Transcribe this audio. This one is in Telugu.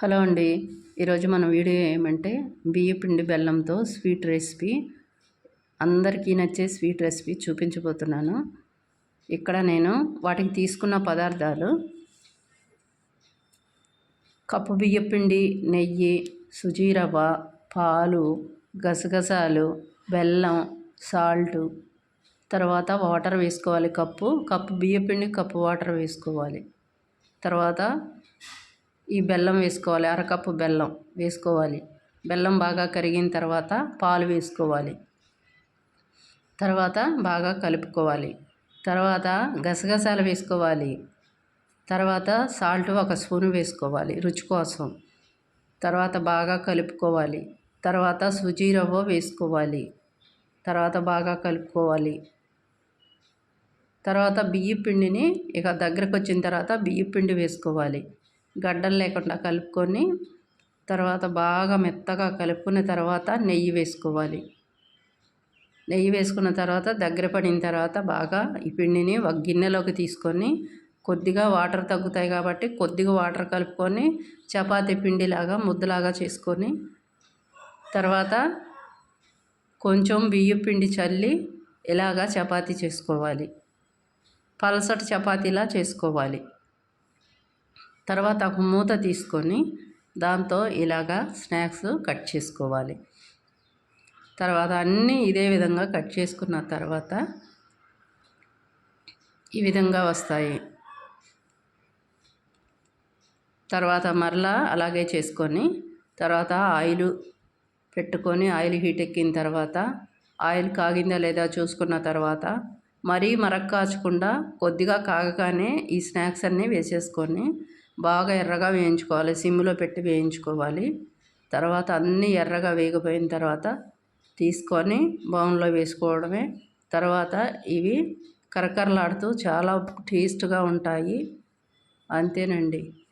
హలో అండి. ఈరోజు మన వీడియో ఏమంటే బియ్య పిండి బెల్లంతో స్వీట్ రెసిపీ. అందరికీ నచ్చే స్వీట్ రెసిపీ చూపించబోతున్నాను. ఇక్కడ నేను వాటికి తీసుకున్న పదార్థాలు కప్పు బియ్య పిండి నెయ్యి సుజీరవ్వ పాలు గసగసాలు బెల్లం సాల్టు. తర్వాత వాటర్ వేసుకోవాలి కప్పు. కప్పు బియ్య పిండి కప్పు వాటర్ వేసుకోవాలి. తర్వాత ఈ బెల్లం వేసుకోవాలి అరకప్పు బెల్లం వేసుకోవాలి. బెల్లం బాగా కరిగిన తర్వాత పాలు వేసుకోవాలి. తర్వాత బాగా కలుపుకోవాలి. తర్వాత గసగసాలు వేసుకోవాలి. తర్వాత సాల్ట్ ఒక స్పూన్ వేసుకోవాలి రుచి కోసం. తర్వాత బాగా కలుపుకోవాలి. తర్వాత సుజీ రవ్వ వేసుకోవాలి. తర్వాత బాగా కలుపుకోవాలి. తర్వాత బియ్య పిండిని ఇక దగ్గరకు వచ్చిన తర్వాత బియ్య పిండి వేసుకోవాలి. గడ్డలు లేకుండా కలుపుకొని తర్వాత బాగా మెత్తగా కలుపుకున్న తర్వాత నెయ్యి వేసుకోవాలి. నెయ్యి వేసుకున్న తర్వాత దగ్గర పడిన తర్వాత బాగా ఈ పిండిని ఒక గిన్నెలోకి తీసుకొని కొద్దిగా వాటర్ తగ్గుతాయి కాబట్టి కొద్దిగా వాటర్ కలుపుకొని చపాతి పిండిలాగా ముద్దలాగా చేసుకొని తర్వాత కొంచెం బియ్యం పిండి చల్లి ఇలాగా చపాతీ చేసుకోవాలి. పలసటి చపాతీలా చేసుకోవాలి. తర్వాత ఒక మూత తీసుకొని దాంతో ఇలాగా స్నాక్స్ కట్ చేసుకోవాలి. తర్వాత అన్నీ ఇదే విధంగా కట్ చేసుకున్న తర్వాత ఈ విధంగా వస్తాయి. తర్వాత మరలా అలాగే చేసుకొని తర్వాత ఆయిల్ పెట్టుకొని ఆయిల్ హీట్ ఎక్కిన తర్వాత ఆయిల్ కాగిందా లేదా చూసుకున్న తర్వాత మరీ మరక్ కాచకుండా కొద్దిగా కాగగానే ఈ స్నాక్స్ అన్నీ వేసేసుకొని బాగా ఎర్రగా వేయించుకోవాలి సిమ్లో పెట్టి వేయించుకోవాలి. తర్వాత అన్నీ ఎర్రగా వేగిపోయిన తర్వాత తీసుకొని బౌన్లో వేసుకోవడమే. తర్వాత ఇవి కరకరలాడుతూ చాలా టేస్ట్గా ఉంటాయి. అంతేనండి.